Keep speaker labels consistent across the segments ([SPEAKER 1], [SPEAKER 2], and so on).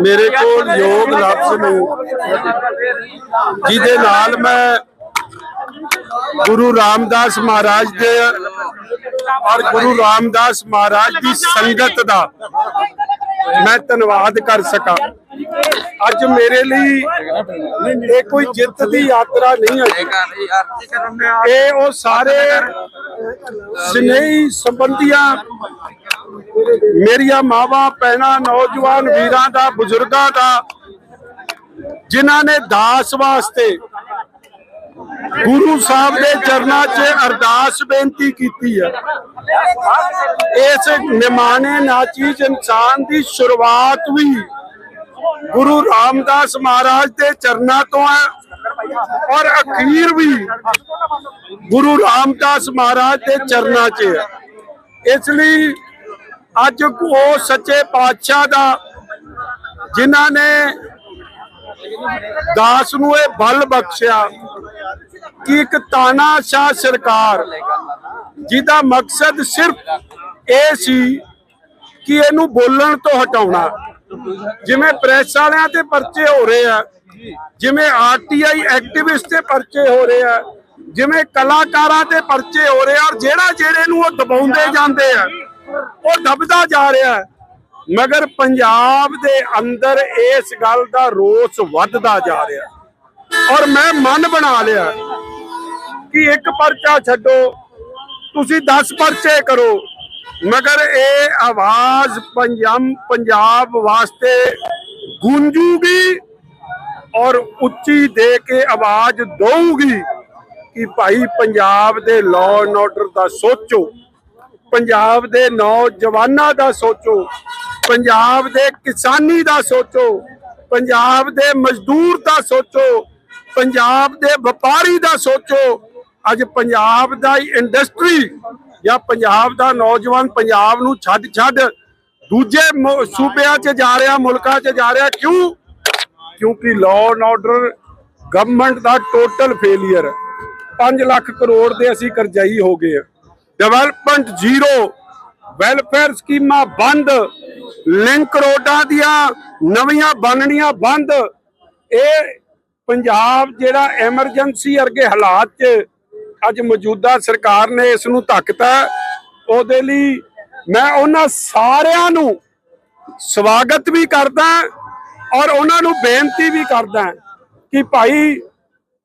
[SPEAKER 1] ਮੇਰੇ ਕੋਲ ਯੋਗ ਲਫ਼ਜ਼ ਨੇ ਜਿਹਦੇ ਨਾਲ ਮੈਂ ਗੁਰੂ ਰਾਮਦਾਸ ਮਹਾਰਾਜ ਦੇ ਔਰ ਗੁਰੂ ਰਾਮਦਾਸ ਮਹਾਰਾਜ ਦੀ ਸੰਗਤ ਦਾ ਮੈਂ ਧੰਨਵਾਦ ਕਰ ਸਕਾਂ। ਅੱਜ ਮੇਰੇ ਲਈ ਇਹ ਕੋਈ ਜਿੱਤ ਦੀ ਯਾਤਰਾ ਨਹੀਂ ਹੈ। ਇਹ ਉਹ ਸਾਰੇ ਸਨੇਹੀ ਸੰਬੰਧੀਆਂ ਮੇਰੀਆਂ ਮਾਵਾਂ, ਭੈਣਾਂ, ਨੌਜਵਾਨ ਵੀਰਾਂ ਦਾ, ਬਜ਼ੁਰਗਾਂ ਦਾ, ਜਿਨ੍ਹਾਂ ਨੇ ਦਾਸ ਵਾਸਤੇ ਗੁਰੂ ਸਾਹਿਬ ਦੇ ਚਰਨਾਂ 'ਚ ਅਰਦਾਸ ਬੇਨਤੀ ਕੀਤੀ ਹੈ ਇਸ ਨਿਮਾਣੇ ਨਾਚੀਜ਼ ਇਨਸਾਨ ਦੀ ਸ਼ੁਰੂਆਤ ਵੀ ਗੁਰੂ ਰਾਮਦਾਸ ਮਹਾਰਾਜ ਦੇ ਚਰਨਾਂ ਤੋਂ ਹੈ ਔਰ ਅਖੀਰ ਵੀ ਗੁਰੂ ਰਾਮਦਾਸ ਮਹਾਰਾਜ ਦੇ ਚਰਨਾਂ 'ਚ ਹੈ। ਇਸ ਲਈ ਅੱਜ ਉਹ ਸੱਚੇ ਪਾਤਸ਼ਾਹ ਦਾ, ਜਿਨ੍ਹਾਂ ਨੇ ਦਾਸ ਨੂੰ ਇਹ ਬਲ ਬਖਸ਼ਿਆ ਕਿ ਇੱਕ ਤਾਨਾਸ਼ਾਹ ਸਰਕਾਰ, ਜਿਹਦਾ ਮਕਸਦ ਸਿਰਫ ਇਹ ਸੀ ਕਿ ਇਹਨੂੰ ਬੋਲਣ ਤੋਂ ਹਟਾਉਣਾ। ਜਿਵੇਂ ਪ੍ਰੈਸ ਵਾਲਿਆਂ ਤੇ ਪਰਚੇ ਹੋ ਰਹੇ ਆ, ਜਿਵੇਂ ਆਰਟੀਆਈ ਐਕਟਿਵਿਸਟ ਤੇ ਪਰਚੇ ਹੋ ਰਹੇ ਆ, ਜਿਵੇਂ ਕਲਾਕਾਰਾਂ ਤੇ ਪਰਚੇ ਹੋ ਰਹੇ ਆ, ਔਰ ਜਿਹੜਾ ਜਿਹੜੇ ਨੂੰ ਉਹ ਦਬਾਉਂਦੇ ਜਾਂਦੇ ਆ ਉਹ ਦਬਦਾ ਜਾ ਰਿਹਾ ਹੈ। ਮਗਰ ਪੰਜਾਬ ਦੇ ਅੰਦਰ ਇਸ ਗੱਲ ਦਾ ਰੋਸ ਵੱਧਦਾ ਜਾ ਰਿਹਾ ਔਰ ਮੈਂ ਮਨ ਬਣਾ ਲਿਆ ਕਿ ਇੱਕ ਪਰਚਾ ਛੱਡੋ, ਤੁਸੀਂ 10 ਪਰਚੇ ਕਰੋ। ਮਗਰ ਇਹ ਆਵਾਜ਼ ਪੰਜਾਬ ਪੰਜਾਬ ਵਾਸਤੇ ਗੂੰਜੂਗੀ ਔਰ ਉੱਚੀ ਦੇ ਕੇ ਆਵਾਜ਼ ਦਊਗੀ ਕਿ ਭਾਈ ਪੰਜਾਬ ਦੇ ਲਾਅ ਐਂਡ ਆਰਡਰ ਦਾ ਸੋਚੋ। ਪੰਜਾਬ ਦੇ ਨੌਜਵਾਨਾਂ ਦਾ ਸੋਚੋ, ਪੰਜਾਬ ਦੇ ਕਿਸਾਨੀ ਦਾ ਸੋਚੋ, ਪੰਜਾਬ ਦੇ ਮਜ਼ਦੂਰ ਦਾ ਸੋਚੋ, ਪੰਜਾਬ ਦੇ ਵਪਾਰੀ ਦਾ ਸੋਚੋ। ਅੱਜ ਪੰਜਾਬ ਦਾ ਇੰਡਸਟਰੀ ਜਾਂ ਪੰਜਾਬ ਦਾ ਨੌਜਵਾਨ ਪੰਜਾਬ ਨੂੰ ਛੱਡ ਛੱਡ ਦੂਜੇ ਸੂਬਿਆਂ 'ਚ ਜਾ ਰਿਹਾ, ਮੁਲਕਾਂ 'ਚ ਜਾ ਰਿਹਾ, ਕਿਉਂ? ਕਿਉਂਕਿ ਲਾਅ ਐਂਡ ਆਰਡਰ ਗਵਰਨਮੈਂਟ ਦਾ ਟੋਟਲ ਫੇਲਿਅਰ 5 ਲੱਖ ਕਰੋੜ ਦੇ ਅਸੀਂ ਕਰਜ਼ਾਈ ਹੋ ਗਏ ਡਿਵੈਲਪਮੈਂਟ ਜ਼ੀਰੋ, ਵੈਲਫੇਅਰ ਸਕੀਮਾਂ ਬੰਦ, ਲਿੰਕ ਰੋਡਾਂ ਦੀਆਂ ਨਵੀਆਂ ਬਣਨੀਆਂ ਬੰਦ। ਇਹ ਪੰਜਾਬ ਜਿਹੜਾ ਐਮਰਜੈਂਸੀ ਵਰਗੇ ਹਾਲਾਤ 'ਚ ਅੱਜ ਮੌਜੂਦਾ ਸਰਕਾਰ ਨੇ ਇਸ ਨੂੰ ਧੱਕਤਾ ਉਹਦੇ ਲਈ ਮੈਂ ਉਹਨਾਂ ਸਾਰਿਆਂ ਨੂੰ ਸਵਾਗਤ ਵੀ ਕਰਦਾ ਔਰ ਉਹਨਾਂ ਨੂੰ ਬੇਨਤੀ ਵੀ ਕਰਦਾ ਕਿ ਭਾਈ,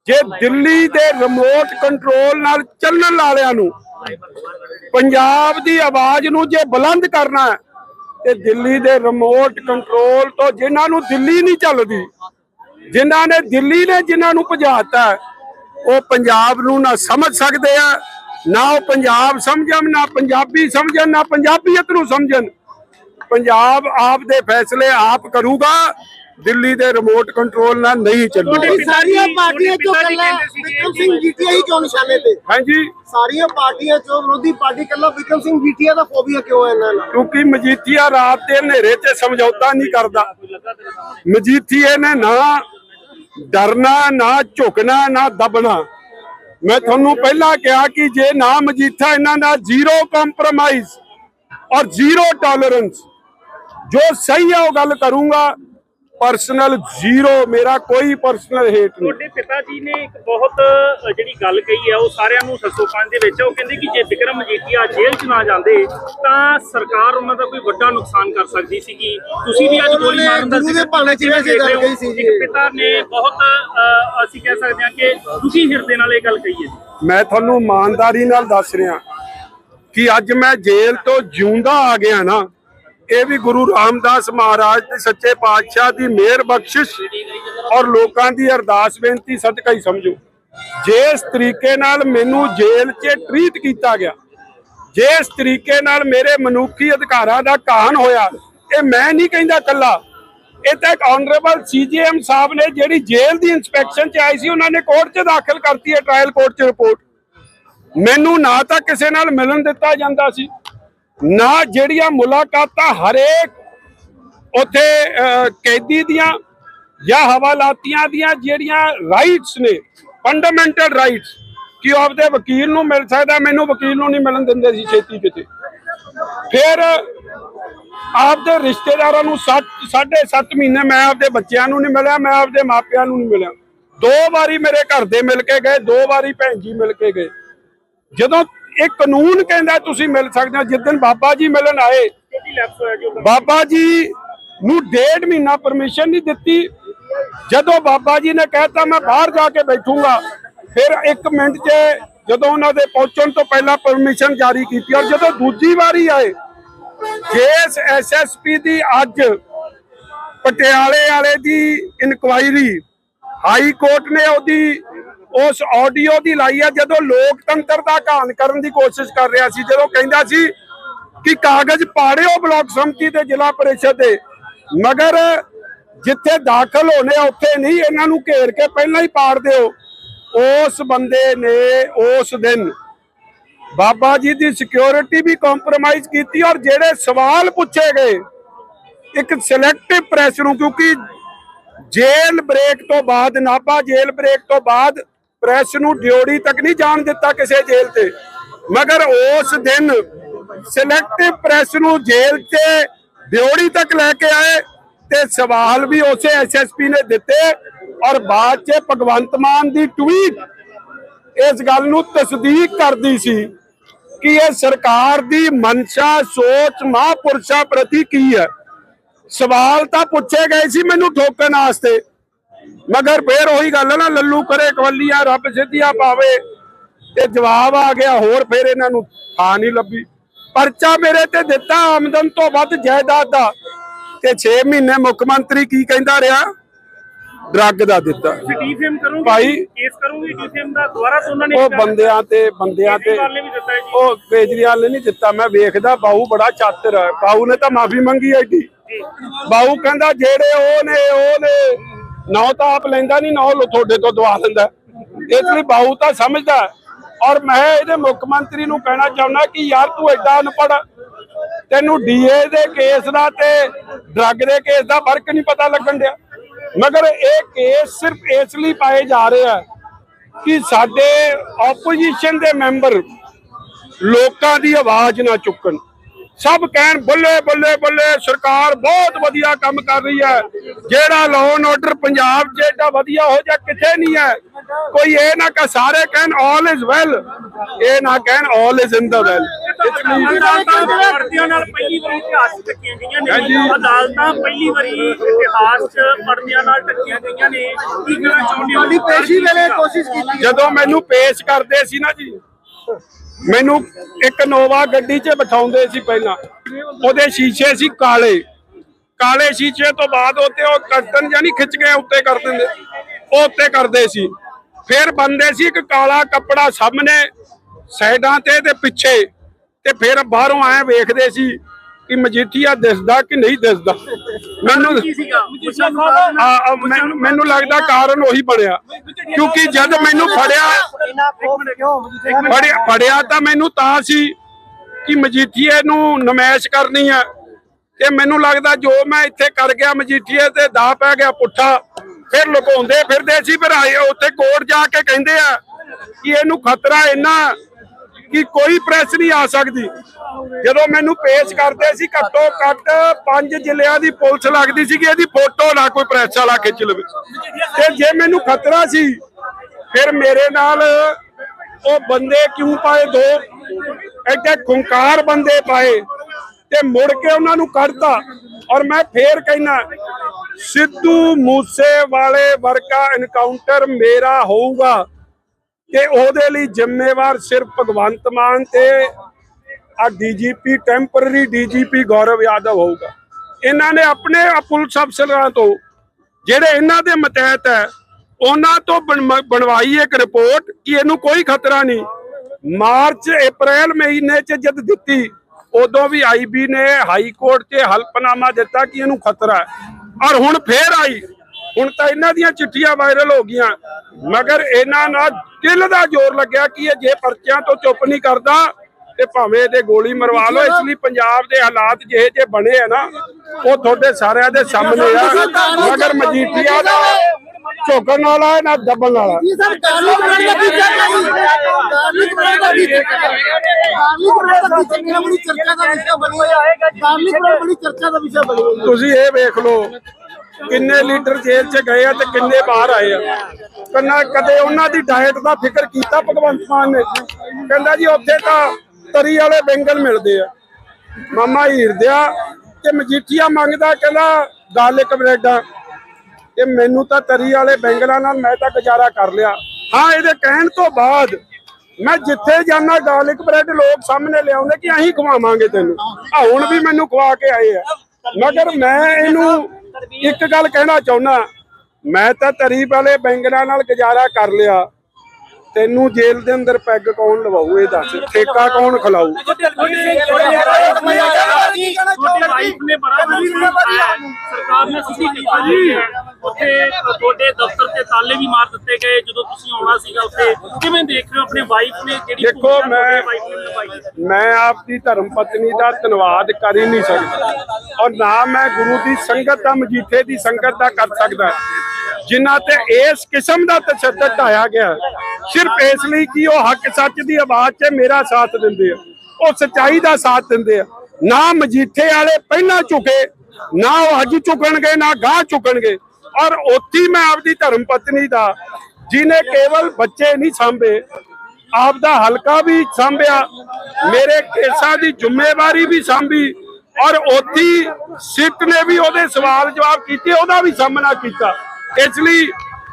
[SPEAKER 1] ਜੇ ਦਿੱਲੀ ਦੇ ਰਿਮੋਟ ਕੰਟਰੋਲ ਨਾਲ ਚੱਲਣ ਵਾਲਿਆਂ ਨੂੰ ਪੰਜਾਬ ਦੀ ਆਵਾਜ਼ ਨੂੰ ਜੇ ਬੁਲੰਦ ਕਰਨਾ ਹੈ, ਤੇ ਦਿੱਲੀ ਦੇ ਰਿਮੋਟ ਕੰਟਰੋਲ ਤੋਂ ਜਿਨ੍ਹਾਂ ਨੂੰ ਦਿੱਲੀ ਨਹੀਂ ਚੱਲਦੀ ਜਿਨ੍ਹਾਂ ਨੇ ਦਿੱਲੀ ਨੇ ਜਿਨ੍ਹਾਂ ਨੂੰ ਭਜਾਤਾ ਹੈ, ਉਹ ਪੰਜਾਬ ਨੂੰ ਨਾ ਸਮਝ ਸਕਦੇ ਆ ਨਾ ਉਹ ਪੰਜਾਬ ਸਮਝਣ ਨਾ ਪੰਜਾਬੀ ਸਮਝਣ ਨਾ ਪੰਜਾਬੀਅਤ ਨੂੰ ਸਮਝਣ। ਪੰਜਾਬ ਆਪ ਦੇ ਫੈਸਲੇ ਆਪ ਕਰੂਗਾ ਦਿੱਲੀ ਦੇ ਰਿਮੋਟ ਕੰਟਰੋਲ ਨਾਲ ਨਹੀਂ ਚੱਲੂਗਾ।
[SPEAKER 2] ਸਾਰੀਆਂ ਪਾਰਟੀਆਂ ਚੋਂ ਕੱਲਾ ਵਿਕਰਮ ਸਿੰਘ ਜੀਟੀਆ ਹੀ ਕਿਉਂ ਨਿਸ਼ਾਨੇ ਤੇ?
[SPEAKER 1] ਹਾਂਜੀ।
[SPEAKER 2] ਸਾਰੀਆਂ ਪਾਰਟੀਆਂ ਚੋਂ ਵਿਰੋਧੀ ਪਾਰਟੀ ਕੱਲਾ ਵਿਕਰਮ ਸਿੰਘ ਜੀਟੀਆ ਦਾ ਫੋਬੀਆ ਕਿਉਂ ਹੈ ਇਹਨਾਂ ਨਾਲ?
[SPEAKER 1] ਕਿਉਂਕਿ ਮਜੀਠੀਆ ਰਾਤ ਦੇ ਹਨੇਰੇ 'ਚ ਸਮਝੌਤਾ ਨਹੀਂ ਕਰਦਾ। ਮਜੀਠੀਏ ਨੇ ਨਾ ਡਰਨਾ ਨਾ ਝੁਕਣਾ ਨਾ ਦਬਣਾ। ਮੈਂ ਤੁਹਾਨੂੰ ਪਹਿਲਾਂ ਕਿਹਾ ਕਿ ਜੇ ਨਾ ਮਜੀਠਾ ਇਹਨਾਂ ਦਾ ਜ਼ੀਰੋ ਕੰਪਰੋਮਾਈਜ਼ ਔਰ ਜ਼ੀਰੋ ਟੋਲਰੈਂਸ ਜੋ ਸਹੀ ਹੈ ਉਹ ਗੱਲ ਕਰੂੰਗਾ। ਪਰਸਨਲ ਜ਼ੀਰੋ ਮੇਰਾ ਕੋਈ ਪਰਸਨਲ ਹੇਟ ਨਹੀਂ
[SPEAKER 3] ਤੁਹਾਡੇ ਪਿਤਾ ਜੀ ਨੇ ਇੱਕ ਬਹੁਤ ਜਿਹੜੀ ਗੱਲ ਕਹੀ ਹੈ ਉਹ ਸਾਰਿਆਂ ਨੂੰ ਸੱਸੋ ਪੰਜ ਦੇ ਵਿੱਚ। ਉਹ ਕਹਿੰਦੇ ਕਿ ਜੇ ਵਿਕਰਮ ਮਜੀਠੀਆ ਜੇਲ੍ਹ 'ਚ ਨਾ ਜਾਂਦੇ ਤਾਂ ਸਰਕਾਰ ਉਹਨਾਂ ਦਾ ਕੋਈ ਵੱਡਾ ਨੁਕਸਾਨ ਕਰ ਸਕਦੀ ਸੀਗੀ ਤੁਸੀਂ ਵੀ ਅੱਜ ਗੋਲੀ ਮਾਰਨ ਦਾ
[SPEAKER 2] ਦੇ ਭਾਣੇ 'ਚ ਵੈਸੇ ਗੱਲ ਕਹੀ ਸੀ ਜੀ।
[SPEAKER 3] ਪਿਤਾ ਨੇ ਬਹੁਤ ਅਸੀਂ ਕਹਿ ਸਕਦੇ ਹਾਂ ਕਿ ਦੁਖੀ ਹਿਰਦੇ ਨਾਲ ਇਹ ਗੱਲ ਕਹੀ ਹੈ
[SPEAKER 1] ਮੈਂ ਤੁਹਾਨੂੰ ਇਮਾਨਦਾਰੀ ਨਾਲ ਦੱਸ ਰਿਹਾ ਕਿ ਅੱਜ ਮੈਂ ਜੇਲ੍ਹ ਤੋਂ ਜਿਉਂਦਾ ਆ ਗਿਆ ਨਾ ਇਹ ਵੀ ਗੁਰੂ ਰਾਮਦਾਸ ਮਹਾਰਾਜ ਦੇ ਸੱਚੇ ਪਾਤਸ਼ਾਹ ਦੀ ਮਿਹਰ ਬਖਸ਼ਿਸ਼ ਔਰ ਲੋਕਾਂ ਦੀ ਅਰਦਾਸ ਬੇਨਤੀ ਸਦਕਾ ਹੀ ਸਮਝੋ। ਜਿਸ ਤਰੀਕੇ ਨਾਲ ਮੈਨੂੰ ਜੇਲ੍ਹ 'ਚ ਟ੍ਰੀਟ ਕੀਤਾ ਗਿਆ, ਜਿਸ ਤਰੀਕੇ ਨਾਲ ਮੇਰੇ ਮਨੁੱਖੀ ਅਧਿਕਾਰਾਂ ਦਾ ਕਾਹਨ ਹੋਇਆ, ਇਹ ਮੈਂ ਨਹੀਂ ਕਹਿੰਦਾ ਕੱਲਾ ਇਹ ਤਾਂ ਇੱਕ ਆਨਰੇਬਲ ਸੀਜੀਐਮ ਸਾਹਿਬ ਨੇ ਜਿਹੜੀ ਜੇਲ੍ਹ ਦੀ ਇਨਸਪੈਕਸ਼ਨ 'ਚ ਆਈ ਸੀ, ਉਹਨਾਂ ਨੇ ਕੋਰਟ 'ਚ ਦਾਖਲ ਕਰਤੀ ਹੈ ਟ੍ਰਾਇਲ ਕੋਰਟ 'ਚ ਰਿਪੋਰਟ ਮੈਨੂੰ ਨਾ ਤਾਂ ਕਿਸੇ ਨਾਲ ਮਿਲਣ ਦਿੱਤਾ ਜਾਂਦਾ ਸੀ। ਨਾ ਜਿਹੜੀਆਂ ਮੁਲਾਕਾਤਾਂ ਹਰੇਕ ਉੱਥੇ ਕੈਦੀ ਦੀਆਂ ਜਾਂ ਹਵਾਲਾਤੀਆਂ ਦੀਆਂ ਜਿਹੜੀਆਂ ਰਾਈਟਸ ਨੇ ਫੰਡਾਮੈਂਟਲ ਰਾਈਟਸ ਕਿ ਆਪਦੇ ਵਕੀਲ ਨੂੰ ਮਿਲ ਸਕਦਾ, ਮੈਨੂੰ ਵਕੀਲ ਨੂੰ ਨਹੀਂ ਮਿਲਣ ਦਿੰਦੇ ਸੀ ਛੇਤੀ ਕਿਤੇ। ਫਿਰ ਆਪਦੇ ਰਿਸ਼ਤੇਦਾਰਾਂ ਨੂੰ 7 ਸੱਤ ਮਹੀਨੇ ਮੈਂ ਆਪਦੇ ਬੱਚਿਆਂ ਨੂੰ ਨਹੀਂ ਮਿਲਿਆ, ਮੈਂ ਆਪਦੇ ਮਾਪਿਆਂ ਨੂੰ ਨਹੀਂ ਮਿਲਿਆ। ਦੋ ਵਾਰੀ ਮੇਰੇ ਘਰ ਦੇ ਮਿਲ ਕੇ ਗਏ, ਦੋ ਵਾਰੀ ਭੈਣ ਜੀ ਮਿਲ ਕੇ ਗਏ। ਜਦੋਂ ਇਹ ਕਾਨੂੰਨ ਕਹਿੰਦਾ ਤੁਸੀਂ ਮਿਲ ਸਕਦੇ ਹੋ ਜਿੱਦਣ ਬਾਬਾ ਜੀ ਮਿਲਣ ਆਏ। ਬਾਬਾ ਜੀ ਨੂੰ ਡੇਢ ਮਹੀਨਾ ਪਰਮਿਸ਼ਨ ਨਹੀਂ ਦਿੱਤੀ। ਜਦੋਂ ਬਾਬਾ ਜੀ ਨੇ ਕਹਿਤਾ, ਮੈਂ ਬਾਹਰ ਜਾ ਕੇ ਬੈਠੂੰਗਾ। ਫਿਰ 1 ਮਿੰਟ 'ਚ ਜਦੋਂ ਉਹਨਾਂ ਦੇ ਪਹੁੰਚਣ ਤੋਂ ਪਹਿਲਾਂ ਪਰਮਿਸ਼ਨ ਜਾਰੀ ਕੀਤੀ ਔਰ ਜਦੋਂ ਦੂਜੀ ਵਾਰੀ ਆਏ, ਕੇਸ ਐਸਐਸਪੀ ਦੀ ਅੱਜ ਪਟਿਆਲੇ ਵਾਲੇ ਦੀ ਇਨਕੁਆਇਰੀ ਹਾਈ ਕੋਰਟ ਨੇ ਉਹਦੀ ਉਸ ਆਡੀਓ ਦੀ ਲਾਈ ਆ ਜਦੋਂ ਲੋਕਤੰਤਰ ਦਾ ਘਾਣ ਕਰਨ ਦੀ ਕੋਸ਼ਿਸ਼ ਕਰ ਰਿਹਾ ਸੀ, ਜਦੋਂ ਕਹਿੰਦਾ ਸੀ ਕਿ ਕਾਗਜ਼ ਪਾੜਿਓ ਬਲਾਕ ਸੰਮਤੀ ਤੇ ਜ਼ਿਲ੍ਹਾ ਪਰਿਸ਼ਦ ਦੇ। ਮਗਰ ਜਿੱਥੇ ਦਾਖਲ ਹੋਣੇ ਉੱਥੇ ਨਹੀਂ, ਇਹਨਾਂ ਨੂੰ ਘੇਰ ਕੇ ਪਹਿਲਾਂ ਹੀ ਪਾੜ ਦਿਓ। ਉਸ ਬੰਦੇ ਨੇ ਉਸ ਦਿਨ ਬਾਬਾ ਜੀ ਦੀ ਸਿਕਿਉਰਿਟੀ ਵੀ ਕੰਪਰੋਮਾਈਜ਼ ਕੀਤੀ ਔਰ ਜਿਹੜੇ ਸਵਾਲ ਪੁੱਛੇ ਗਏ, ਇੱਕ ਸਿਲੈਕਟਿਵ ਪ੍ਰੈਸ ਨੂੰ, ਕਿਉਂਕਿ ਜੇਲ ਬ੍ਰੇਕ ਤੋਂ ਬਾਅਦ, ਨਾਭਾ ਜੇਲ ਬ੍ਰੇਕ ਤੋਂ ਬਾਅਦ ਪ੍ਰੈਸ ਨੂੰ ਡਿਊਟੀ ਤੱਕ ਨਹੀਂ ਜਾਣ ਦਿੱਤਾ ਕਿਸੇ ਜੇਲ੍ਹ ਤੇ। ਮਗਰ ਉਸ ਦਿਨ ਸਿਲੈਕਟਿਵ ਪ੍ਰੈਸ ਨੂੰ ਜੇਲ੍ਹ ਤੇ ਡਿਊਟੀ ਤੱਕ ਲੈ ਕੇ ਆਏ ਤੇ ਸਵਾਲ ਵੀ ਉਸੇ ਐਸਐਸਪੀ ਨੇ ਦਿੱਤੇ ਔਰ ਬਾਅਦ ਚ ਭਗਵੰਤ ਮਾਨ ਦੀ ਟਵੀਟ ਇਸ ਗੱਲ ਨੂੰ ਤਸਦੀਕ ਕਰਦੀ ਸੀ ਕਿ ਇਹ ਸਰਕਾਰ ਦੀ ਮਨਸ਼ਾ, ਸੋਚ, ਮਹਾਂਪੁਰਸ਼ਾਂ ਪ੍ਰਤੀ ਕੀ ਹੈ। ਸਵਾਲ ਤਾਂ ਪੁੱਛੇ ਗਏ ਸੀ ਮੈਨੂੰ ਠੋਕਣ ਵਾਸਤੇ। ਮਗਰ ਫੇਰ ਉਹੀ ਗੱਲ ਹੈ ਨਾ ਲੱਲੂ ਕਰੇ ਕਵਲੀਆਂ ਰੱਬ ਸਿੱਧੀਆਂ ਪਾਵੇ। ਤੇ ਜਵਾਬ ਆ ਗਿਆ ਹੋਰ ਫੇਰ ਇਹਨਾਂ ਨੂੰ ਥਾਂ ਨਹੀਂ ਲੱਭੀ। ਪਰਚਾ ਮੇਰੇ ਤੇ ਦਿੱਤਾ ਆਮਦਨ ਤੋਂ ਵੱਧ ਜਾਇਦਾਦ ਦਾ। ਤੇ 6 ਮਹੀਨੇ ਮੁੱਖ ਮੰਤਰੀ ਕੀ ਕਹਿੰਦਾ ਰਿਹਾ? ਡਰੱਗ ਦਾ ਦਿੱਤਾ।
[SPEAKER 3] ਤੁਸੀਂ ਡੀਫੇਮ ਕਰੋਗੇ?
[SPEAKER 1] ਭਾਈ-
[SPEAKER 3] ਕੇਸ ਕਰੋਗੇ ਡੀਫੇਮ ਦਾ? ਦੁਬਾਰਾ ਤੋਂ ਉਹਨਾਂ ਨੇ
[SPEAKER 1] ਉਹ? ਬੰਦਿਆਂ ਤੇ ਬੰਦਿਆਂ ਤੇ। ਉਹ ਕੇਜਰੀਵਾਲ ਨੇ ਨਹੀਂ ਦਿੱਤਾ। ਮੈਂ ਵੇਖਦਾ ਬਾਹੂ ਬੜਾ ਚਾਤਰ ਹੈ ਬਾਹੂ ਨੇ ਤਾਂ ਮਾਫੀ ਮੰਗੀ ਐਡੀ ਬਾਹੂ ਕਹਿੰਦਾ ਜਿਹੜੇ ਉਹ ਨੇ ਉਹ ਨੇ। ਨੌ ਤਾਂ ਆਪ ਲੈਂਦਾ ਨਹੀਂ, ਨੌ ਲੋ ਤੁਹਾਡੇ ਤੋਂ ਦਵਾ ਲੈਂਦਾ। ਇਸ ਲਈ ਬਾਹੂ ਤਾਂ ਸਮਝਦਾ ਔਰ ਮੈਂ ਇਹਦੇ ਮੁੱਖ ਮੰਤਰੀ ਨੂੰ ਕਹਿਣਾ ਚਾਹੁੰਦਾ ਕਿ ਯਾਰ ਤੂੰ ਐਡਾ ਅਨਪੜ੍ਹ ਤੈਨੂੰ ਡੀਏ ਦੇ ਕੇਸ ਦਾ ਤੇ ਡਰੱਗ ਦੇ ਕੇਸ ਦਾ ਫ਼ਰਕ ਨਹੀਂ ਪਤਾ ਲੱਗਣ ਡਿਆ। ਮਗਰ ਇਹ ਕੇਸ ਸਿਰਫ ਇਸ ਲਈ ਪਾਏ ਜਾ ਰਹੇ ਆ ਕਿ ਸਾਡੇ ਆਪੋਜੀਸ਼ਨ ਦੇ ਮੈਂਬਰ ਲੋਕਾਂ ਦੀ ਆਵਾਜ਼ ਨਾ ਚੁੱਕਣ। ਸਭ ਕਹਿਣ ਬੱਲੇ ਬੱਲੇ ਬੱਲੇ ਸਰਕਾਰ ਬਹੁਤ ਵਧੀਆ ਕੰਮ ਕਰ ਰਹੀ ਹੈ। ਜਿਹੜਾ ਐਂਡ ਆਰਡਰ ਪੰਜਾਬ 'ਚ ਏਡਾ ਵਧੀਆ ਹੋ ਜਾ ਕਿਤੇ ਨਹੀਂ ਹੈ। ਕੋਈ ਇਹ ਨਾ ਕਿ ਸਾਰੇ ਕਹਿਣ ਆਲ ਇਜ਼ ਵੈਲ ਇਹ ਨਾ ਕਹਿਣ all is in the well ਇਸ ਲਈ
[SPEAKER 3] ਅਦਾਲਤਾਂ ਪਰਦਿਆਂ ਨਾਲ ਪਹਿਲੀ ਵਾਰੀ ਇਤਿਹਾਸ 'ਚ ਟੱਕੀਆਂ ਗਈਆਂ
[SPEAKER 1] ਹਾਂਜੀ।
[SPEAKER 3] ਨੇ ਅਦਾਲਤਾਂ ਪਹਿਲੀ ਵਾਰੀ ਇਤਿਹਾਸ 'ਚ ਪਰਦਿਆਂ ਨਾਲ ਟੱਕੀਆਂ ਗਈਆਂ ਨੇ। ਕੀ ਕਹਿਣਾ ਚਾਹੁੰਦੇ ਹੋ?
[SPEAKER 2] ਤੁਹਾਡੀ ਪੇਸ਼ੀ ਵੇਲੇ ਕੋਸ਼ਿਸ਼ ਕੀਤੀ।
[SPEAKER 1] ਜਦੋਂ ਮੈਨੂੰ ਪੇਸ਼ ਕਰਦੇ ਸੀ ਨਾ ਜੀ ਮੈਨੂੰ ਇੱਕ ਨੋਵਾ ਗੱਡੀ 'ਚ ਬਿਠਾਉਂਦੇ ਸੀ ਪਹਿਲਾਂ। ਉਹਦੇ ਸ਼ੀਸ਼ੇ ਸੀ ਕਾਲੇ। ਕਾਲੇ ਸ਼ੀਸ਼ੇ ਤੋਂ ਬਾਅਦ ਉੱਤੇ ਉਹ ਕਰਟਨ ਜਾਨੀ ਖਿੱਚ ਕੇ ਉੱਤੇ ਕਰ ਦਿੰਦੇ। ਉਹ ਉੱਤੇ ਕਰਦੇ ਸੀ। ਫਿਰ ਬੰਦੇ ਸੀ ਇੱਕ ਕਾਲਾ ਕੱਪੜਾ ਸਾਹਮਣੇ, ਸਾਈਡਾਂ ਤੇ ਤੇ ਪਿੱਛੇ। ਤੇ ਫਿਰ ਬਾਹਰੋਂ ਆਏ ਵੇਖਦੇ ਸੀ। ਕਿ ਮਜੀਠੀਆ ਦਿਸਦਾ ਕਿ ਨਹੀਂ ਦਿਸਦਾ? ਮੈਨੂੰ ਮੈਨੂੰ ਲੱਗਦਾ ਕਾਰਨ ਉਹੀ ਬਣਿਆ। ਕਿਉਂਕਿ ਜਦ ਮੈਨੂੰ ਫੜਿਆ ਫੜਿਆ ਫੜਿਆ ਤਾਂ ਮੈਨੂੰ ਤਾਂ ਸੀ ਕਿ ਮਜੀਠੀਏ ਨੂੰ ਨਮਾਇਸ਼ ਕਰਨੀ ਆ। ਤੇ ਮੈਨੂੰ ਲੱਗਦਾ ਜੋ ਮੈਂ ਇੱਥੇ ਕਰ ਗਿਆ ਮਜੀਠੀਏ ਤੇ ਦਾ ਪੈ ਗਿਆ ਪੁੱਠਾ ਫਿਰ ਲੁਕਾਉਂਦੇ ਫਿਰਦੇ ਸੀ ਫਿਰ ਆਏ ਉੱਥੇ ਕੋਰਟ ਜਾ ਕੇ ਕਹਿੰਦੇ ਆ ਕਿ ਇਹਨੂੰ ਖਤਰਾ ਇੰਨਾ ਕਿ ਕੋਈ ਪ੍ਰੈਸ ਨਹੀਂ ਆ ਸਕਦੀ। ਜਦੋਂ ਮੈਨੂੰ ਪੇਸ਼ ਕਰਦੇ ਸੀ, ਘੱਟੋ ਘੱਟ ਪੰਜ ਜ਼ਿਲ੍ਹਿਆਂ ਦੀ ਪੁਲਿਸ ਲੱਗਦੀ ਸੀ ਕਿ ਇਹਦੀ ਫੋਟੋ ਨਾ ਕੋਈ ਪ੍ਰੈਸ ਵਾਲਾ ਖਿੱਚ ਲਵੇ। ਤੇ ਜੇ ਮੈਨੂੰ ਖਤਰਾ ਸੀ, ਫਿਰ ਮੇਰੇ ਨਾਲ ਉਹ ਬੰਦੇ ਕਿਉਂ ਪਾਏ ਦੋ? ਐਡੇ ਖੁੰਕਾਰ ਬੰਦੇ ਪਾਏ ਤੇ ਮੁੜ ਕੇ ਉਹਨਾਂ ਨੂੰ ਕੱਢਤਾ। ਔਰ ਮੈਂ ਫੇਰ ਕਹਿਣਾ ਸਿੱਧੂ ਮੂਸੇ ਵਾਲੇ ਵਰਗਾ ਐਨਕਾਊਂਟਰ ਮੇਰਾ ਹੋਊਗਾ। ਕਿ ਉਹਦੇ ਲਈ ਜ਼ਿੰਮੇਵਾਰ ਸਿਰਫ ਭਗਵੰਤ ਮਾਨ ਤੇ ਆ DGP temporary DGP Gaurav Yadav ਹੋਊਗਾ। ਇਹਨਾਂ ਨੇ ਆਪਣੇ ਪੁਲਿਸ ਅਫਸਰਾਂ ਤੋਂ, ਜਿਹੜੇ ਇਹਨਾਂ ਦੇ ਮਤਹਿਤ ਹੈ, ਉਹਨਾਂ ਤੋਂ ਬਣ- ਬਣਵਾਈ ਇੱਕ ਰਿਪੋਰਟ ਕਿ ਇਹਨੂੰ ਕੋਈ ਖਤਰਾ ਨਹੀਂ। ਮਾਰਚ, ਅਪ੍ਰੈਲ ਮਹੀਨੇ ਚ ਜਦ ਦਿੱਤੀ, ਉਦੋਂ ਵੀ ਆਈਬੀ ਨੇ ਹਾਈ ਕੋਰਟ 'ਚ ਹਲਫਨਾਮਾ ਦਿੱਤਾ ਕਿ ਇਹਨੂੰ ਖਤਰਾ ਹੈ। ਔਰ ਹੁਣ ਫੇਰ ਆਈ ਹੁਣ ਤਾਂ ਇਹਨਾਂ ਦੀਆਂ ਚਿੱਠੀਆਂ ਵਾਇਰਲ ਹੋ ਗਈਆਂ ਮਗਰ ਇਹਨਾਂ ਨਾਲ ਦਿਲ ਦਾ ਜ਼ੋਰ ਲੱਗਿਆ ਕਿ ਇਹ ਜੇ ਪਰਚਿਆਂ ਤੋਂ ਚੁੱਪ ਨਹੀਂ ਕਰਦਾ ਤੇ ਭਾਵੇਂ ਇਹਦੇ ਗੋਲੀ ਮਰਵਾ ਲਓ ਇਸ ਲਈ ਪੰਜਾਬ ਦੇ ਹਾਲਾਤ ਜਿਹੇ ਜੇ ਬਣੇ ਆ ਨਾ ਉਹ ਤੁਹਾਡੇ ਸਾਰਿਆਂ ਦੇ ਸਾਹਮਣੇ ਆ ਮਗਰ ਮਜੀਠੀਆ ਦਾ ਝੋਕਣ ਵਾਲਾ ਨਾ ਦੱਬਣ ਵਾਲਾ
[SPEAKER 2] ਜੀ ਸਰ ਦਾ ਦਾ ਦਾ ਬੜੀ ਚਰਚਾ ਦਾ ਵਿਸ਼ਾ ਬੜੀ ਚਰਚਾ ਦਾ ਵਿਸ਼ਾ
[SPEAKER 1] ਤੁਸੀਂ ਇਹ ਵੇਖ ਲਓ ਕਿੰਨੇ ਲੀਟਰ ਜੇਲ੍ਹ 'ਚ ਗਏ ਆ ਤੇ ਕਿੰਨੇ ਬਾਹਰ ਆਏ ਆ? ਕੰਨਾ ਕਦੇ ਉਹਨਾਂ ਦੀ ਡਾਇਟ ਦਾ ਫਿਕਰ ਕੀਤਾ ਭਗਵੰਤ ਮਾਨ ਨੇ? ਕਹਿੰਦਾ ਜੀ, ਉੱਥੇ ਤਾਂ ਤਰੀ ਵਾਲੇ ਬੈਂਗਣ ਮਿਲਦੇ ਆ। ਮਾਮਾ ਹੀਰਦਿਆ ਤੇ ਮਜੀਠੀਆ ਮੰਗਦਾ, ਕਹਿੰਦਾ ਗਾਰਲਿਕ ਬ੍ਰੈਡ ਆ। ਮੈਨੂੰ ਤਾਂ ਤਰੀ ਵਾਲੇ ਬੈਂਗਲਾਂ ਨਾਲ ਮੈਂ ਤਾਂ ਗੁਜ਼ਾਰਾ ਕਰ ਲਿਆ। ਹਾਂ, ਇਹਦੇ ਕਹਿਣ ਤੋਂ ਬਾਅਦ ਮੈਂ ਜਿੱਥੇ ਜਾਣਾ, ਗਾਰਲਿਕ ਬ੍ਰੈਡ ਲੋਕ ਸਾਹਮਣੇ ਲਿਆਉਂਦੇ ਕਿ ਅਸੀਂ ਖਵਾਵਾਂਗੇ ਤੈਨੂੰ? ਆ ਹੁਣ ਵੀ ਮੈਨੂੰ ਖਵਾ ਕੇ ਆਏ ਆ। ਮਗਰ ਮੈਂ ਇਹਨੂੰ ਇੱਕ ਗੱਲ ਕਹਿਣਾ ਚਾਹੁੰਦਾ ਮੈਂ ਤਾਂ ਤਰੀ ਵਾਲੇ ਬੈਂਗਲਾਂ ਨਾਲ ਗੁਜ਼ਾਰਾ ਕਰ ਲਿਆ। ਤੈਨੂੰ ਜੇਲ੍ਹ ਦੇ ਅੰਦਰ ਪੈਗ ਕੌਣ ਲਵਾਊ ਇਹ ਦੱਸ। ਠੇਕਾ ਕੌਣ।
[SPEAKER 3] ਸਰਕਾਰ ਨੇ ਸਿੱਧੀ ਹੈ ਉੱਥੇ ਤੁਹਾਡੇ ਦਫ਼ਤਰ ਤੇ ਤਾਲੇ ਵੀ ਮਾਰ ਦਿੱਤੇ ਗਏ ਜਦੋਂ ਤੁਸੀਂ ਆਉਣਾ ਸੀਗਾ ਉੱਥੇ। ਕਿਵੇਂ ਦੇਖ ਰਹੇ ਹੋ ਆਪਣੇ ਵਾਈਫ ਨੇ ਜਿਹੜੀ
[SPEAKER 1] ਦੇਖੋ, ਮੈਂ-? ਮੈਂ ਆਪਦੀ ਧਰਮ ਪਤਨੀ ਦਾ ਧੰਨਵਾਦ ਕਰ ਹੀ ਨਹੀਂ ਸਕਦਾ। ਔਰ ਨਾ ਮੈਂ ਗੁਰੂ ਦੀ ਸੰਗਤ ਦਾ ਮਜੀਠੇ ਦੀ ਸੰਗਤ ਦਾ ਕਰ ਸਕਦਾ। ਜਿਨ੍ਹਾਂ ਤੇ ਇਸ ਕਿਸਮ ਦਾ ਤਸ਼ੱਦਦ ਢਾਇਆ ਗਿਆ ਸਿਰਫ ਇਸ ਲਈ ਕਿ ਉਹ ਹੱਕ ਸੱਚ ਦੀ ਆਵਾਜ਼ 'ਚ ਮੇਰਾ ਸਾਥ ਦਿੰਦੇ ਆ। ਉਹ ਸਚਾਈ ਦਾ ਸਾਥ ਦਿੰਦੇ ਆ। ਨਾ ਮਜੀਠੇ ਵਾਲੇ ਪਹਿਲਾਂ ਝੁਕੇ ਨਾ ਉਹ ਅੱਜ ਝੁਕਣਗੇ ਨਾ ਗਾਂ ਝੁਕਣਗੇ। ਔਰ ਉੱਥੇ ਮੈਂ ਆਪਦੀ ਧਰਮ ਪਤਨੀ ਦਾ ਜਿਨੇ ਕੇਵਲ ਬੱਚੇ ਨਹੀਂ ਸਾਂਭੇ ਆਪ ਹਲਕਾ ਵੀ ਸੰਭਿਆ, ਮੇਰੇ ਕੇਸਾਂ ਦੀ ਜ਼ਿੰਮੇਵਾਰੀ ਵੀ ਸੰਭੀ, ਔਰ ਉੱਥੀ ਸਿੱਖ ਨੇ ਵੀ ਉਹਦੇ ਸਵਾਲ ਜਵਾਬ ਕੀਤੇ, ਉਹਦਾ ਵੀ ਸਾਹਮਣਾ ਕੀਤਾ। ਇਸ ਲਈ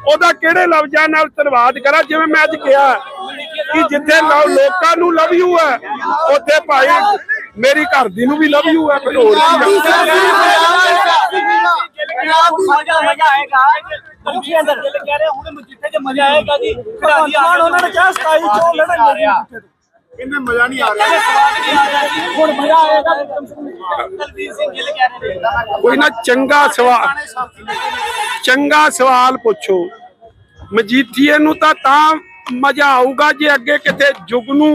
[SPEAKER 1] ਉਹਦਾ ਕਿਹੜੇ ਲਫ਼ਜ਼ਾਂ ਨਾਲ ਧੰਨਵਾਦ ਕਰਾਂ? ਜਿਵੇਂ ਮੈਂ ਅੱਜ ਕਿਹਾ ਕਿ ਜਿੱਥੇ ਲੋਕਾਂ ਨੂੰ ਲਵ ਯੂ ਹੈ, ਉੱਥੇ ਭਾਈ ਮੇਰੀ ਘਰ ਦੀ ਨੂੰ ਵੀ ਲਵ ਯੂ ਹੈ ਫਿਰ ਹੋਰ ਕੀ ਆ?
[SPEAKER 2] ਉਹਨਾਂ ਨੇ ਕਿਹਾ 27 ਚੋਂ ਲੜਨਗੇ ਇਹਨੇ ਮਜ਼ਾ ਨਹੀਂ ਆ ਰਿਹਾ ਹੁਣ ਮਜ਼ਾ ਆਏਗਾ ਦਲਜੀਤ ਸਿੰਘ ਗਿੱਲ ਕਹਿ ਰਹੇ ਨੇ
[SPEAKER 1] ਕੋਈ ਨਾ ਚੰਗਾ ਸਵਾਲ ਚੰਗਾ ਸਵਾਲ ਪੁੱਛੋ ਮਜੀਠੀਏ ਨੂੰ ਤਾਂ ਤਾਂ ਮਜ਼ਾ ਆਊਗਾ ਜੇ ਅੱਗੇ ਕਿਤੇ ਜੁਗ ਨੂੰ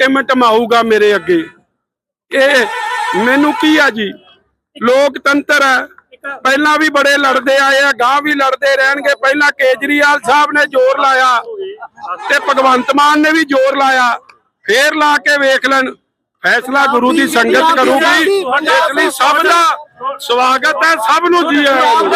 [SPEAKER 1] ਟਿਮਟਮਾਊਗਾ ਮੇਰੇ ਅੱਗੇ ਇਹ ਮੈਨੂੰ ਕੀ ਆ ਜੀ? ਲੋਕਤੰਤਰ ਹੈ। ਪਹਿਲਾਂ ਵੀ ਬੜੇ ਲੜਦੇ ਆਏ ਆ ਗਾਂ ਵੀ ਲੜਦੇ ਰਹਿਣਗੇ। ਪਹਿਲਾਂ ਕੇਜਰੀਵਾਲ ਸਾਹਿਬ ਨੇ ਜ਼ੋਰ ਲਾਇਆ ਤੇ ਭਗਵੰਤ ਮਾਨ ਨੇ ਵੀ ਜ਼ੋਰ ਲਾਇਆ। ਫੇਰ ਲਾ ਕੇ ਵੇਖ ਲੈਣ। ਫੈਸਲਾ ਗੁਰੂ ਦੀ ਸੰਗਤ ਕਰੂਗੀ। ਇਸ ਲਈ ਸਭ ਦਾ ਸਵਾਗਤ ਹੈ ਸਭ ਨੂੰ ਜੀ ਆਇਆਂ ਨੂੰ।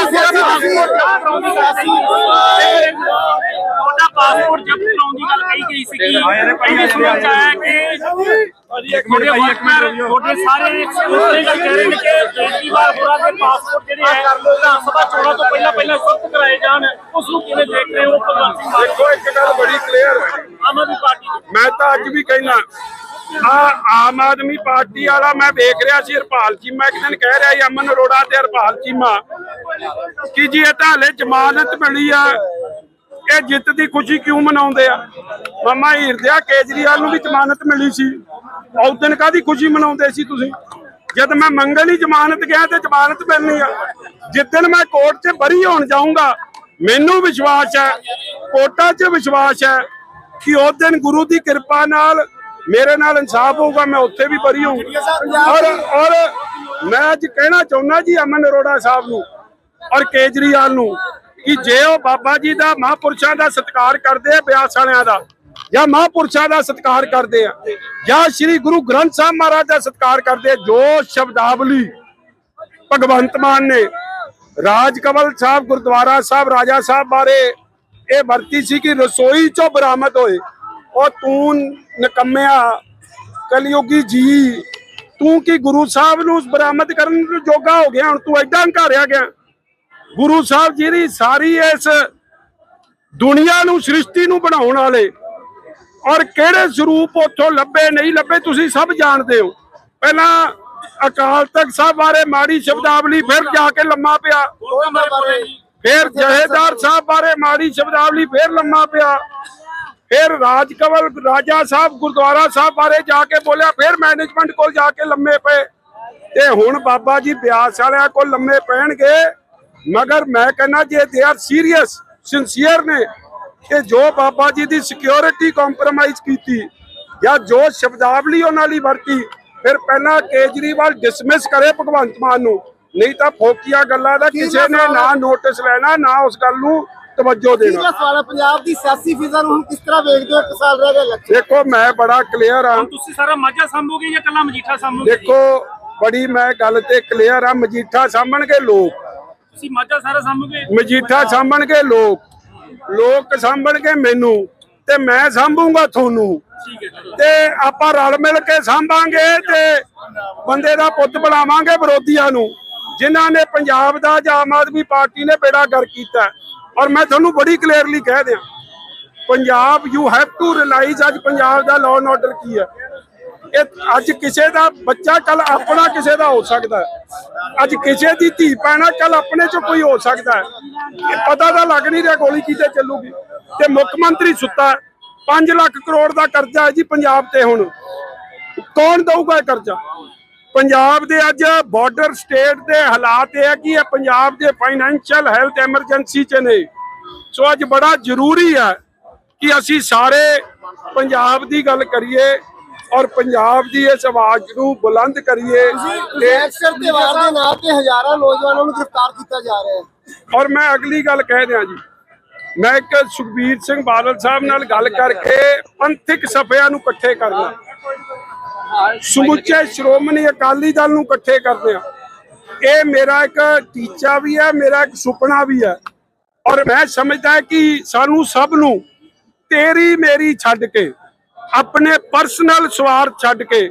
[SPEAKER 3] ਤੁਹਾਡਾ ਪਾਸਪੋਰਟ ਜ਼ਬਤ ਕਰਾਉਣ ਦੀ ਗੱਲ ਕਹੀ ਗਈ ਸੀ ਇਹਨੇ ਸੁਣਨ ਚ ਆਇਆ ਕਿ ਤੁਹਾਡੇ ਵਰਕਰ ਤੁਹਾਡੇ ਸਾਰੇ ਉਸੇ ਗੱਲ ਕਹਿ ਰਹੇ ਨੇ ਕਿ ਕੇਜਰੀਵਾਲ ਹੋਰਾਂ ਦੇ ਪਾਸਪੋਰਟ ਜਿਹੜੇ ਹੈ ਵਿਧਾਨ ਸਭਾ ਚੋਣਾਂ ਤੋਂ ਪਹਿਲਾਂ ਪਹਿਲਾਂ ਜ਼ਬਤ ਕਰਾਏ ਜਾਣ। ਉਸ ਨੂੰ ਕਿਵੇਂ ਦੇਖ ਰਹੇ ਹੋ? ਭਗਵੰਤ ਸਿੰਘ
[SPEAKER 1] ਦੇਖੋ ਇੱਕ ਗੱਲ ਬੜੀ ਕਲੀਅਰ ਹੈ।
[SPEAKER 3] ਆਮ ਆਦਮੀ ਪਾਰਟੀ
[SPEAKER 1] ਮੈਂ ਤਾਂ ਅੱਜ ਵੀ ਕਹਿਣਾ ਆ ਆਮ ਆਦਮੀ ਪਾਰਟੀ ਵਾਲਾ ਮੈਂ ਵੇਖ ਰਿਹਾ ਸੀ ਹਰਪਾਲ ਚੀਮਾ, ਇੱਕ ਦਿਨ ਕਹਿ ਰਿਹਾ ਸੀ ਅਮਨ ਅਰੋੜਾ ਤੇ ਹਰਪਾਲ ਚੀਮਾ ਕਿ ਜੀ ਇਹ ਤਾਂ ਹਲੇ ਜ਼ਮਾਨਤ ਮਿਲੀ ਆ, ਇਹ ਜਿੱਤ ਦੀ ਖੁਸ਼ੀ ਕਿਉਂ ਮਨਾਉਂਦੇ ਆ? ਮਾਮਾ ਹੀਰਦਿਆ ਕੇਜਰੀਵਾਲ ਨੂੰ ਵੀ ਜ਼ਮਾਨਤ ਮਿਲੀ ਸੀ। ਉਸ ਦਿਨ ਕਾਦੀ ਖੁਸ਼ੀ ਮਨਾਉਂਦੇ ਸੀ ਤੁਸੀਂ? ਜਦ ਮੈਂ ਮੰਗਲ ਹੀ ਜ਼ਮਾਨਤ ਗਿਆ ਤੇ ਜ਼ਮਾਨਤ ਮਿਲਣੀ ਆ। ਜਿਸ ਦਿਨ ਮੈਂ ਕੋਰਟ 'ਚ ਬਰੀ ਹੋਣ ਜਾਊਂਗਾ, ਮੈਨੂੰ ਵਿਸ਼ਵਾਸ ਹੈ, ਕੋਰਟਾਂ 'ਚ ਵਿਸ਼ਵਾਸ ਹੈ ਕਿ ਉਸ ਦਿਨ ਗੁਰੂ ਦੀ ਕਿਰਪਾ ਨਾਲ ਮੇਰੇ ਨਾਲ ਇਨਸਾਫ ਹੋਊਗਾ, ਮੈਂ ਉੱਥੇ ਵੀ ਬਰੀ ਹੋਊਂਗਾ ਔਰ ਔਰ ਮੈਂ ਅੱਜ ਕਹਿਣਾ ਚਾਹੁੰਦਾ ਜੀ ਅਮਨ ਅਰੋੜਾ ਸਾਹਿਬ ਨੂੰ ਔਰ ਕੇਜਰੀਵਾਲ ਨੂੰ ਕਿ ਜੇ ਉਹ ਬਾਬਾ ਜੀ ਦਾ ਮਹਾਂਪੁਰਸ਼ਾਂ ਦਾ ਸਤਿਕਾਰ ਕਰਦੇ ਆ ਬਿਆਸ ਵਾਲਿਆਂ ਦਾ, ਜਾਂ ਮਹਾਂਪੁਰਸ਼ਾਂ ਦਾ ਸਤਿਕਾਰ ਕਰਦੇ ਆ, ਜਾਂ ਸ੍ਰੀ ਗੁਰੂ ਗ੍ਰੰਥ ਸਾਹਿਬ ਮਹਾਰਾਜ ਦਾ ਸਤਿਕਾਰ ਕਰਦੇ ਆ, ਜੋ ਸ਼ਬਦਾਵਲੀ ਭਗਵੰਤ ਮਾਨ ਨੇ ਰਾਜ ਕਮਲ ਸਾਹਿਬ, ਗੁਰਦੁਆਰਾ ਸਾਹਿਬ, ਰਾਜਾ ਸਾਹਿਬ ਬਾਰੇ ਇਹ ਵਰਤੀ ਸੀ ਕਿ ਰਸੋਈ ਚੋਂ ਬਰਾਮਦ ਹੋਏ। ਉਹ ਤੂੰ ਨਕਮਿਆ ਕਲਯੁਗੀ ਜੀ। ਤੂੰ ਕੀ ਗੁਰੂ ਸਾਹਿਬ ਨੂੰ ਬਰਾਮਦ ਕਰਨ ਨੂੰ ਜੋਗਾ ਹੋ ਗਿਆ? ਹੁਣ ਤੂੰ ਐਡਾ ਹੰਕਾਰਿਆ ਗਿਆ। ਗੁਰੂ ਸਾਹਿਬ ਜਿਹੜੀ ਸਾਰੀ ਇਸ ਦੁਨੀਆ ਨੂੰ ਸ੍ਰਿਸ਼ਟੀ ਨੂੰ ਬਣਾਉਣ ਵਾਲੇ ਔਰ ਕਿਹੜੇ ਸਰੂਪ ਉੱਥੋਂ ਲੱਭੇ ਨਹੀਂ ਲੱਭੇ ਤੁਸੀਂ ਸਭ ਜਾਣਦੇ ਹੋ। ਪਹਿਲਾਂ ਅਕਾਲ ਤਖਤ ਸਾਹਿਬ ਬਾਰੇ ਮਾੜੀ ਸ਼ਬਦਾਵਲੀ ਫਿਰ ਜਾ ਕੇ ਲੰਮਾ ਪਿਆ। ਫਿਰ ਜਹੇਦਾਰ ਸਾਹਿਬ ਬਾਰੇ ਮਾੜੀ ਸ਼ਬਦਾਵਲੀ ਫਿਰ ਲੰਮਾ ਪਿਆ। ਫਿਰ ਰਾਜ ਕਵਲ ਰਾਜਾ ਸਾਹਿਬ ਗੁਰਦੁਆਰਾ ਸਾਹਿਬ ਬਾਰੇ ਜਾ ਕੇ ਬੋਲਿਆ ਫਿਰ ਮੈਨੇਜਮੈਂਟ ਕੋਲ ਜਾ ਕੇ ਲੰਮੇ ਪਏ। ਤੇ ਹੁਣ ਬਾਬਾ ਜੀ ਬਿਆਸ ਵਾਲਿਆਂ ਕੋਲ ਲੰਮੇ ਪੈਣਗੇ। ਮਗਰ ਮੈਂ ਕਹਿੰਦਾ ਜੇ ਦੇ ਆਰ ਸੀਰੀਅਸ ਸਿੰਸੀਅਰ ਨੇ ਕਿ ਜੋ ਬਾਬਾ ਜੀ ਦੀ ਸਿਕਿਉਰਿਟੀ ਕੰਪਰੋਮਾਈਜ਼ ਕੀਤੀ ਜਾਂ ਜੋ ਸ਼ਬਦਾਵਲੀ ਉਹਨਾਂ ਲਈ ਵਰਤੀ ਫਿਰ ਪਹਿਲਾਂ ਕੇਜਰੀਵਾਲ ਡਿਸਮਿਸ ਕਰੇ ਭਗਵੰਤ ਮਾਨ ਨੂੰ। ਨਹੀਂ ਤਾਂ ਫੋਕੀਆ ਗੱਲਾਂ ਦਾ ਕਿਸੇ ਨੇ ਨਾ ਨੋਟਿਸ ਲੈਣਾ ਨਾ ਉਸ ਗੱਲ ਨੂੰ ਤਵੱਜੋ ਦੇਣਾ।
[SPEAKER 2] ਤੀਜਾ ਸਵਾਲ ਹੈ ਪੰਜਾਬ ਦੀ ਸਿਆਸੀ ਫਿਜ਼ਾ ਨੂੰ ਹੁਣ ਕਿਸ ਤਰ੍ਹਾਂ ਵੇਖਦੇ ਹੋ ਇੱਕ ਸਾਲ ਰਹਿ ਗਿਆ ਇਲੈਕਸ਼ਨ
[SPEAKER 1] ਦੇਖੋ ਮੈਂ ਬੜਾ ਕਲੀਅਰ ਆ
[SPEAKER 3] ਹੁਣ ਤੁਸੀਂ ਸਾਰਾ ਮਾਝਾ ਸੰਭੋਗੇ ਜਾਂ ਕੱਲਾ ਮਜੀਠਾ ਸੰਭੋਗੇ?
[SPEAKER 1] ਦੇਖੋ ਬੜੀ ਮੈਂ ਗੱਲ ਤੇ ਕਲੀਅਰ ਆ ਮਜੀਠਾ ਸਾਂਭਣਗੇ ਲੋਕ।
[SPEAKER 3] ਤੁਸੀਂ ਮਾਝਾ ਸਾਰਾ ਸੰਭੋਗੇ?
[SPEAKER 1] ਮਜੀਠਾ ਸਾਂਭਣਗੇ ਲੋਕ। ਲੋਕ ਸਾਂਭਣਗੇ ਮੈਨੂੰ ਤੇ ਮੈਂ ਸਾਂਭੂਗਾ ਤੁਹਾਨੂੰ।
[SPEAKER 3] ਠੀਕ ਹੈ ਜੀ।
[SPEAKER 1] ਤੇ ਆਪਾਂ ਰਲ ਮਿਲ ਕੇ ਸਾਂਭਾਂਗੇ ਤੇ ਬੰਦੇ ਦਾ ਪੁੱਤ ਬਣਾਵਾਂਗੇ ਵਿਰੋਧੀਆਂ ਨੂੰ ਜਿਨ੍ਹਾਂ ਨੇ ਪੰਜਾਬ ਦਾ ਜਾਂ ਆਮ ਆਦਮੀ ਪਾਰਟੀ ਨੇ ਬੇੜਾ ਗਰ ਕੀਤਾ। ਹੈ। ਔਰ ਮੈਂ ਤੁਹਾਨੂੰ ਬੜੀ ਕਲੀਅਰਲੀ ਕਹਿ ਦਿਆਂ, Punjab you have to realise ਅੱਜ ਪੰਜਾਬ ਦਾ ਲਾਅ ਐਂਡ ਆਰਡਰ ਕੀ ਹੈ? ਇਹ ਅੱਜ ਕਿਸੇ ਦਾ ਬੱਚਾ ਕੱਲ ਆਪਣਾ ਕਿਸੇ ਦਾ ਹੋ ਸਕਦਾ ਹੈ। ਅੱਜ ਕਿਸੇ ਦੀ ਧੀ ਪੈਣਾ ਕੱਲ ਆਪਣੇ ਚ ਕੋਈ ਹੋ ਸਕਦਾ ਹੈ। ਇਹ ਪਤਾ ਤਾਂ ਲੱਗ ਨਹੀਂ ਰਿਹਾ ਗੋਲੀ ਕਿਤੇ ਚੱਲੂਗੀ। ਤੇ ਮੁੱਖ ਮੰਤਰੀ ਸੁੱਤਾ 5 ਲੱਖ ਕਰੋੜ ਦਾ ਕਰਜ਼ਾ ਹੈ ਜੀ ਪੰਜਾਬ ਤੇ ਹੁਣ। ਕੌਣ ਦਊਗਾ ਇਹ ਕਰਜ਼ਾ? ਪੰਜਾਬ ਦੇ ਅੱਜ ਬਾਰਡਰ ਸਟੇਟ ਦੇ ਹਾਲਾਤ ਇਹ ਹੈ ਕਿ ਇਹ ਪੰਜਾਬ ਦੇ ਫਾਈਨੈਂਸ਼ੀਅਲ ਹੈਲਥ ਐਮਰਜੈਂਸੀ ਚ ਨੇ। ਸੋ ਅੱਜ ਬੜਾ ਜ਼ਰੂਰੀ ਹੈ ਕਿ ਅਸੀਂ ਸਾਰੇ ਪੰਜਾਬ ਦੀ ਗੱਲ ਕਰੀਏ ਔਰ ਪੰਜਾਬ ਦੀ ਇਸ ਆਵਾਜ਼ ਨੂੰ ਬੁਲੰਦ ਕਰੀਏ। ਤੇ
[SPEAKER 2] ਐਕਸ਼ਨ ਤਿਉਹਾਰ ਦੇ ਨਾਂ ਤੇ ਹਜ਼ਾਰਾਂ ਨੌਜਵਾਨਾਂ ਨੂੰ ਗ੍ਰਿਫਤਾਰ ਕੀਤਾ ਜਾ ਰਿਹਾ ਹੈ।
[SPEAKER 1] ਔਰ ਮੈਂ ਅਗਲੀ ਗੱਲ ਕਹਿ ਦਿਆਂ ਜੀ। ਮੈਂ ਇੱਕ ਸੁਖਬੀਰ ਸਿੰਘ ਬਾਦਲ ਸਾਹਿਬ ਨਾਲ ਗੱਲ ਕਰਕੇ ਪੰਥਕ ਸਫਿਆਂ ਨੂੰ ਇਕੱਠੇ ਕਰਨਾ। ਸਮੁੱਚੇ ਸ਼੍ਰੋਮਣੀ ਅਕਾਲੀ ਦਲ ਨੂੰ ਇਕੱਠੇ ਕਰਦੇ ਆ ਇਹ ਮੇਰਾ ਇੱਕ ਟੀਚਾ ਵੀ ਹੈ, ਮੇਰਾ ਇੱਕ ਸੁਪਨਾ ਵੀ ਹੈ। ਔਰ ਮੈਂ ਸਮਝਦਾ ਕਿ ਸਾਨੂੰ ਸਭ ਨੂੰ ਤੇਰੀ ਮੇਰੀ ਛੱਡ ਕੇ, ਆਪਣੇ ਪਰਸਨਲ ਸਵਾਰਥ ਛੱਡ ਕੇ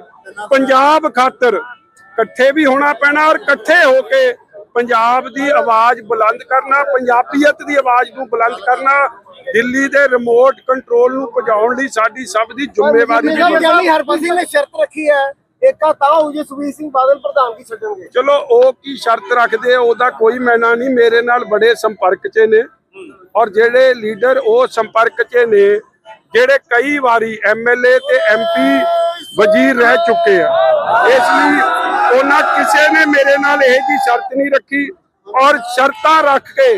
[SPEAKER 1] ਪੰਜਾਬ ਖਾਤਰ ਇਕੱਠੇ ਵੀ ਹੋਣਾ ਪੈਣਾ ਔਰ ਇਕੱਠੇ ਹੋ ਕੇ ਪੰਜਾਬ ਦੀ ਆਵਾਜ਼ ਬੁਲੰਦ ਕਰਨਾ, ਪੰਜਾਬੀਅਤ ਦੀ ਆਵਾਜ਼ ਨੂੰ ਬੁਲੰਦ ਕਰਨਾ ਦਿੱਲੀ ਦੇ ਰਿਮੋਟ ਕੰਟਰੋਲ ਨੂੰ ਭਜਾਉਣ ਲਈ ਸਾਡੀ ਸਭ ਦੀ ਜ਼ਿੰਮੇਵਾਰੀ ਹੈ
[SPEAKER 2] ਗਿਆਨੀ ਹਰਪ੍ਰੀਤ ਸਿੰਘ ਨੇ ਸ਼ਰਤ ਰੱਖੀ ਹੈ ਏਕਾ ਤਾਂ ਹੋਊ ਜੇ ਸੁਖਬੀਰ ਸਿੰਘ ਬਾਦਲ ਪ੍ਰਧਾਨਗੀ ਛੱਡਣਗੇ।
[SPEAKER 1] ਚਲੋ ਉਹ ਕੀ ਸ਼ਰਤ ਰੱਖਦੇ ਉਹਦਾ ਕੋਈ ਮੈਨਾ ਨਹੀਂ ਮੇਰੇ ਨਾਲ ਬੜੇ ਸੰਪਰਕ 'ਚ ਨੇ। ਔਰ ਜਿਹੜੇ ਲੀਡਰ ਉਹ ਸੰਪਰਕ 'ਚ ਨੇ ਜਿਹੜੇ ਕਈ ਵਾਰੀ ਐਮਐਲਏ ਤੇ ਐਮਪੀ ਵਜ਼ੀਰ ਰਹਿ ਚੁੱਕੇ ਆ। ਇਸ ਲਈ ਉਹਨਾਂ ਕਿਸੇ ਨੇ ਮੇਰੇ ਨਾਲ ਇਹ ਜੀ ਸ਼ਰਤ ਨਹੀਂ ਰੱਖੀ। ਔਰ ਸ਼ਰਤਾਂ ਰੱਖ ਕੇ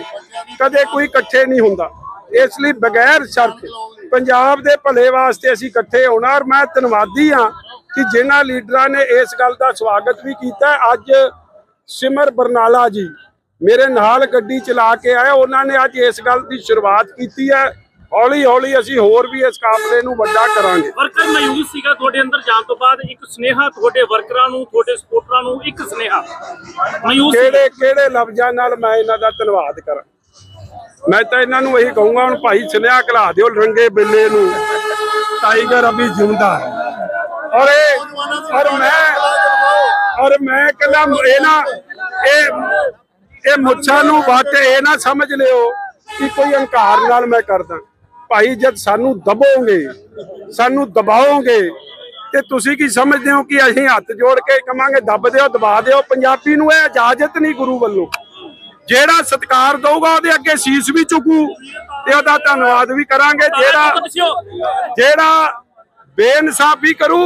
[SPEAKER 1] ਕਦੇ ਕੋਈ ਇਕੱਠੇ ਨਹੀਂ ਹੁੰਦਾ। ਇਸ ਲਈ ਬਗੈਰ ਸ਼ਰਤ ਪੰਜਾਬ ਦੇ ਭਲੇ ਵਾਸਤੇ ਅਸੀਂ ਇਕੱਠੇ ਹੋਣਾ ਔਰ ਮੈਂ ਧੰਨਵਾਦੀ ਹਾਂ ਕਿ ਜਿਨ੍ਹਾਂ ਲੀਡਰਾਂ ਨੇ ਇਸ ਗੱਲ ਦਾ ਸਵਾਗਤ ਵੀ ਕੀਤਾ। ਅੱਜ ਸਿਮਰ ਬਰਨਾਲਾ ਜੀ ਮੇਰੇ ਨਾਲ ਗੱਡੀ ਚਲਾ ਕੇ ਆਏ। ਉਹਨਾਂ ਨੇ ਅੱਜ ਇਸ ਗੱਲ ਦੀ ਸ਼ੁਰੂਆਤ ਕੀਤੀ ਹੈ। ਹੌਲੀ ਹੌਲੀ ਅਸੀਂ ਹੋਰ ਵੀ ਇਸ ਕਾਫਲੇ ਨੂੰ ਵੱਡਾ ਕਰਾਂਗੇ।
[SPEAKER 3] ਵਰਕਰ ਮਾਯੂਸ ਸੀਗਾ ਤੁਹਾਡੇ ਅੰਦਰ ਜਾਣ ਤੋਂ ਬਾਅਦ। ਇੱਕ ਸੁਨੇਹਾ ਤੁਹਾਡੇ ਵਰਕਰਾਂ ਨੂੰ ਤੁਹਾਡੇ ਸਪੋਰਟਰਾਂ ਨੂੰ ਇੱਕ ਸੁਨੇਹਾ। ਮਾਯੂਸ ਸੀਗਾ।
[SPEAKER 1] ਕਿਹੜੇ ਕਿਹੜੇ ਲਫ਼ਜ਼ਾਂ ਨਾਲ ਮੈਂ ਇਹਨਾਂ ਦਾ ਧੰਨਵਾਦ ਕਰਾਂ? ਮੈਂ ਤਾਂ ਇਹਨਾਂ ਨੂੰ ਇਹੀ ਕਹੂੰਗਾ, ਹੁਣ ਭਾਈ ਸੁਨੇਹਾ ਕਲਾ ਦਿਓ ਰੰਗੇ ਬਿੱਲੇ ਨੂੰ। ਟਾਈਗਰ ਅਭੀ ਜਿੰਦਾ ਹੈ। ਔਰ ਇਹ ਔਰ ਮੈਂ ਔਰ ਮੈਂ ਕਹਿੰਦਾ, ਇਹ ਨਾ, ਇਹ ਇਹ ਮੁੱਛਾਂ ਨੂੰ ਵੱਟ ਇਹ ਨਾ ਸਮਝ ਲਿਓ ਕਿ ਕੋਈ ਹੰਕਾਰ ਨਾਲ ਮੈਂ ਕਰਦਾ। ਭਾਈ, ਜਦ ਸਾਨੂੰ ਦਬੋਗੇ, ਸਾਨੂੰ ਦਬਾਓਗੇ, ਤੇ ਤੁਸੀਂ ਕੀ ਸਮਝਦੇ ਹੋ ਕਿ ਅਸੀਂ ਹੱਥ ਜੋੜ ਕੇ ਕਵਾਂਗੇ, ਦੱਬ ਦਿਓ, ਦਬਾ ਦਿਓ? ਪੰਜਾਬੀ ਨੂੰ ਇਹ ਇਜਾਜ਼ਤ ਨਹੀਂ ਗੁਰੂ ਵੱਲੋਂ। ਜਿਹੜਾ ਸਤਿਕਾਰ ਦਊਗਾ ਉਹਦੇ ਅੱਗੇ ਸੀਸ ਵੀ ਚੁੱਕੂ ਤੇ ਉਹਦਾ ਧੰਨਵਾਦ ਵੀ ਕਰਾਂਗੇ। ਜਿਹੜਾ ਜਿਹੜਾ ਬੇਇਨਸਾਫੀ ਕਰੂ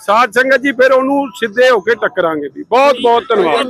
[SPEAKER 1] ਸਾਧ ਸੰਗਤ ਜੀ ਫਿਰ ਉਹਨੂੰ ਸਿੱਧੇ ਹੋ ਕੇ ਟੱਕਰਾਂਗੇ ਵੀ ਬਹੁਤ ਬਹੁਤ
[SPEAKER 2] ਧੰਨਵਾਦ।